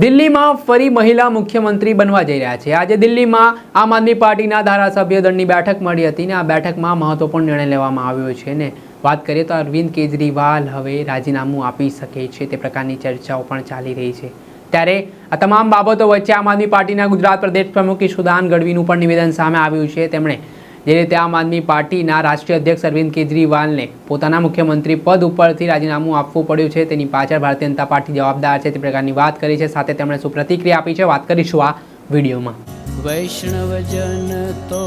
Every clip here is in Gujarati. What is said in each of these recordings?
દિલ્હીમાં ફરી મહિલા મુખ્યમંત્રી બનવા જઈ રહ્યા છે. આજે દિલ્હીમાં આમ આદમી પાર્ટીના ધારાસભ્ય દળની બેઠક મળી હતી ને આ બેઠકમાં મહત્વપૂર્ણ નિર્ણય લેવામાં આવ્યો છે ને વાત કરીએ તો અરવિંદ કેજરીવાલ હવે રાજીનામું આપી શકે છે તે પ્રકારની ચર્ચાઓ પણ ચાલી રહી છે. ત્યારે આ તમામ બાબતો વચ્ચે આમ આદમી પાર્ટીના ગુજરાત પ્રદેશ પ્રમુખ ઈશુદાન ગઢવીનું પણ નિવેદન સામે આવ્યું છે. તેમણે જે રીતે આમ આદમી પાર્ટીના રાષ્ટ્રીય અધ્યક્ષ અરવિંદ કેજરીવાલને પોતાના મુખ્યમંત્રી પદ ઉપરથી રાજીનામું આપવું પડ્યું છે તેની પાછળ ભારતીય જનતા પાર્ટી જવાબદાર છે તે પ્રકારની વાત કરી છે. સાથે તેમણે શું પ્રતિક્રિયા આપી છે વાત કરીશું આ વિડીયોમાં. વૈષ્ણવજન તો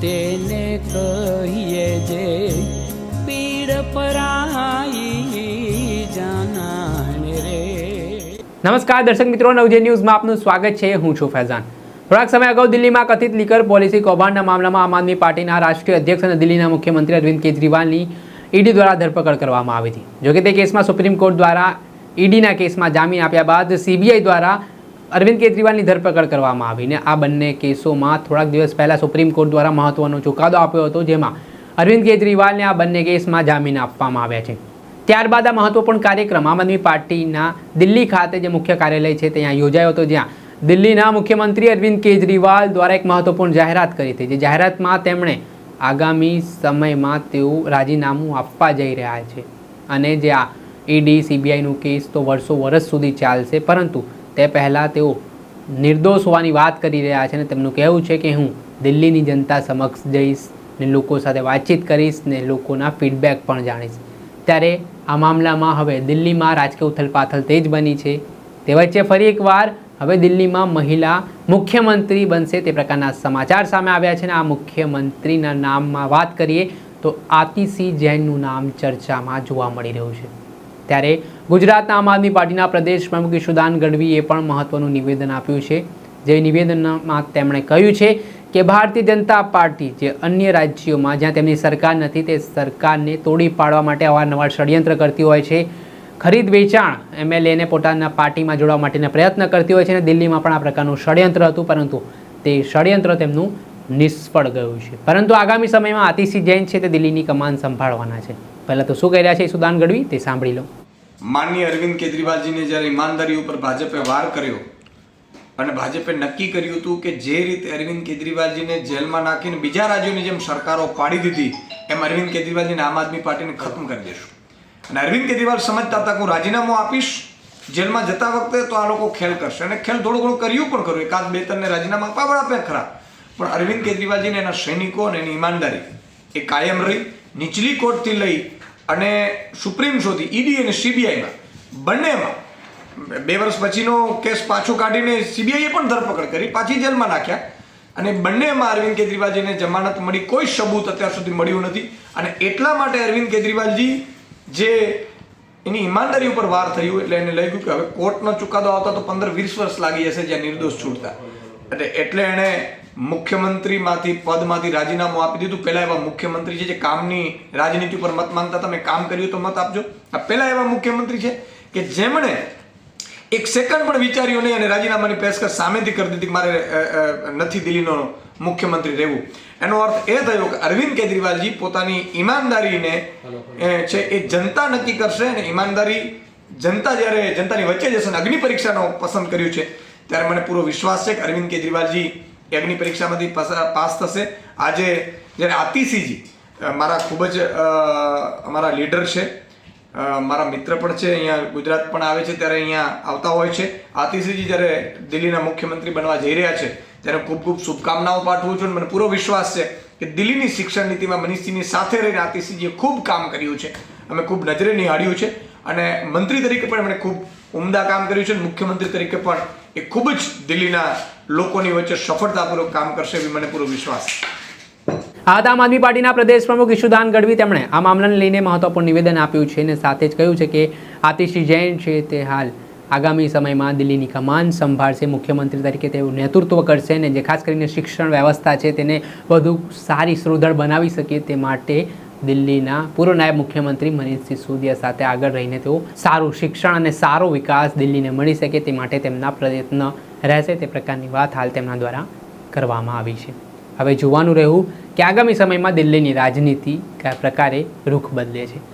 તેને કહીએ જે પીડ પરાઈ જાના રે. નમસ્કાર દર્શક મિત્રો નવજે ન્યૂઝમાં આપનું સ્વાગત છે. હું છું ફૈઝાન. થોડાક સમય અગાઉ દિલ્હીમાં કથિત લીકર પોલિસી કૌભાંડના મામલામાં આમ આદમી પાર્ટીના રાષ્ટ્રીય અધ્યક્ષ અને દિલ્હીના મુખ્યમંત્રી અરવિંદ કેજરીવાલની ઈડી દ્વારા ધરપકડ કરવામાં આવી હતી. જોકે તે કેસમાં સુપ્રીમ કોર્ટ દ્વારા ઈડીના કેસમાં જામીન આપ્યા બાદ સીબીઆઈ દ્વારા અરવિંદ કેજરીવાલની ધરપકડ કરવામાં આવી ને આ બંને કેસોમાં થોડાક દિવસ પહેલાં સુપ્રીમ કોર્ટ દ્વારા મહત્વનો ચુકાદો આપ્યો હતો જેમાં અરવિંદ કેજરીવાલને આ બંને કેસમાં જામીન આપવામાં આવ્યા છે. ત્યારબાદ આ મહત્વપૂર્ણ કાર્યક્રમ આમ આદમી પાર્ટીના દિલ્હી ખાતે જે મુખ્ય કાર્યાલય છે, ત્યાં યોજાયો હતો, જ્યાં દિલ્હીના મુખ્યમંત્રી અરવિંદ કેજરીવાલ દ્વારા એક મહત્વપૂર્ણ જાહેરાત કરી હતી, જે જાહેરાતમાં તેમણે આગામી સમયમાં તેઓ રાજીનામું આપવા જઈ રહ્યા છે અને જે આ ઈડી, સીબીઆઈનું કેસ તો વર્ષો વર્ષ સુધી ચાલશે, પરંતુ તે પહેલાં તેઓ નિર્દોષ હોવાની વાત કરી રહ્યા છે અને તેમનું કહેવું છે કે હું દિલ્હીની જનતા સમક્ષ જઈશ ને લોકો સાથે વાતચીત કરીશ ને લોકોના ફીડબેક પણ જાણીશ. ત્યારે આ મામલામાં હવે દિલ્હીમાં રાજકીય ઉથલપાથલ તેજ બની છે. તે વચ્ચે ફરી એકવાર હવે દિલ્હીમાં મહિલા મુખ્યમંત્રી બનશે તે પ્રકારના સમાચાર સામે આવ્યા છે અને આ મુખ્યમંત્રીના નામમાં વાત કરીએ તો આતિશી જૈનનું નામ ચર્ચામાં જોવા મળી રહ્યું છે. ત્યારે ગુજરાતના આમ આદમી પાર્ટીના પ્રદેશ પ્રમુખ ઈશુદાન ગઢવીએ પણ મહત્વનું નિવેદન આપ્યું છે. જે નિવેદનમાં તેમણે કહ્યું છે કે ભારતીય જનતા પાર્ટી જે અન્ય રાજ્યોમાં જ્યાં તેમની સરકાર નથી તે સરકારને તોડી પાડવા માટે અવારનવાર ષડયંત્ર કરતી હોય છે. ખરીદ વેચાણ એમએલએને પોતાના પાર્ટીમાં જોડવા માટેના પ્રયત્ન કરતી હોય છે અને દિલ્હીમાં પણ આ પ્રકારનું ષડયંત્ર હતું, પરંતુ તે ષડયંત્ર તેમનું નિષ્ફળ ગયું છે. પરંતુ આગામી સમયમાં આતિશી જૈન છે તે દિલ્હીની કમાન સંભાળવાના છે. પહેલાં તો શું કહી રહ્યા છે સુદાન ગઢવી? તે સાંભળી લો. માનની અરવિંદ કેજરીવાલજીને જ્યારે ઈમાનદારી ઉપર ભાજપે વાર કર્યો અને ભાજપે નક્કી કર્યું હતું કે જે રીતે અરવિંદ કેજરીવાલજીને જેલમાં નાખીને બીજા રાજ્યોની જેમ સરકારો પાડી દીધી, એમ અરવિંદ કેજરીવાલજીને આમ આદમી પાર્ટીને ખતમ કરી દેશું. અને અરવિંદ કેજરીવાલ સમજતા હતા કે હું રાજીનામું આપીશ, જેલમાં જતા વખતે તો આ લોકો ખેલ કરશે. અને ખેલ થોડું ઘણું કર્યું પણ ખરું. એકાદ બે ત્રણને રાજીનામા આપવા પણ આપ્યા ખરા. પણ અરવિંદ કેજરીવાલજીને એના સૈનિકો અને એની ઈમાનદારી એ કાયમ રહી. નીચલી કોર્ટથી લઈ અને સુપ્રીમ સુધી ઈડી અને સીબીઆઈમાં. બંનેમાં બે વર્ષ પછીનો કેસ પાછો કાઢીને સીબીઆઈએ પણ ધરપકડ કરી, પાછી જેલમાં નાખ્યા. અને બંનેમાં અરવિંદ કેજરીવાલજીને જમાનત મળી. કોઈ સબૂત અત્યાર સુધી મળ્યું નથી. અને એટલા માટે અરવિંદ કેજરીવાલજી જે એની ઈમાનદારી ઉપર વાર થયું એટલે એને લઈ ગયું કે હવે કોર્ટનો ચુકાદો આવતા તો પંદર વીસ વર્ષ લાગી જશે જ્યાં નિર્દોષ છૂટતા. એટલે એટલે એણે મુખ્યમંત્રીમાંથી પદમાંથી રાજીનામું આપી દીધું. પહેલાં એવા મુખ્યમંત્રી છે જે કામની રાજનીતિ ઉપર મત માંગતા. તમે કામ કર્યું તો મત આપજો. આ પહેલાં એવા મુખ્યમંત્રી છે કે જેમણે એક સેકન્ડ પણ વિચાર્યું નહીં અને રાજીનામાની પેશકશ સામેથી કરી દીધી મારે નથી દિલ્હીનો મુખ્યમંત્રી રહેવું. એનો અર્થ એ થયો કે અરવિંદ કેજરીવાલજી પોતાની ઈમાનદારીને એ છે એ જનતા નક્કી કરશે અને ઈમાનદારી જનતા જ્યારે જનતાની વચ્ચે જશે અને અગ્નિ પરીક્ષાનો પસંદ કર્યું છે ત્યારે મને પૂરો વિશ્વાસ છે કે અરવિંદ કેજરીવાલજી એ અગ્નિ પરીક્ષામાંથી પાસ થશે. આજે જ્યારે આતિશીજી મારા ખૂબ જ અમારા લીડર છે મારા મિત્ર પણ છે અહીંયા ગુજરાત પણ આવે છે ત્યારે અહીંયા આવતા હોય છે. આતિશીજી જ્યારે દિલ્હીના મુખ્યમંત્રી બનવા જઈ રહ્યા છે ત્યારે ખૂબ ખૂબ શુભકામનાઓ પાઠવું છું મને પૂરો વિશ્વાસ છે કે દિલ્હીની શિક્ષણ નીતિમાં મનીષજીની સાથે રહીને આતિશીજીએ ખૂબ કામ કર્યું છે. અમે ખૂબ નજરે નિહાળ્યું છે અને મંત્રી તરીકે પણ એમણે ખૂબ ઉમદા કામ કર્યું છે અને મુખ્યમંત્રી તરીકે પણ એ ખૂબ જ દિલ્હીના લોકોની વચ્ચે સફળતાપૂર્વક કામ કરશે એવી મને પૂરો વિશ્વાસ હતા આમ આદમી પાર્ટીના પ્રદેશ પ્રમુખ ઈશુદાન ગઢવી તેમણે આ મામલાને લઈને મહત્વપૂર્ણ નિવેદન આપ્યું છે અને સાથે જ કહ્યું છે કે આતિશી જૈન છે તે હાલ આગામી સમયમાં દિલ્હીની કમાન સંભાળશે મુખ્યમંત્રી તરીકે તેઓ નેતૃત્વ કરશે અને જે ખાસ કરીને શિક્ષણ વ્યવસ્થા છે તેને વધુ સારી સુદૃઢ બનાવી શકે તે માટે દિલ્હીના પૂર્વ નાયબ મુખ્યમંત્રી મનીષ સિસોદિયા સાથે આગળ રહીને તેઓ સારું શિક્ષણ અને સારો વિકાસ દિલ્હીને મળી શકે તે માટે તેમના પ્રયત્ન રહેશે તે પ્રકારની વાત હાલ તેમના દ્વારા કરવામાં આવી છે. હવે જોવાનું રહ્યું કે આગામી સમયમાં દિલ્હીની રાજનીતિ કયા પ્રકારે રૂખ બદલે છે.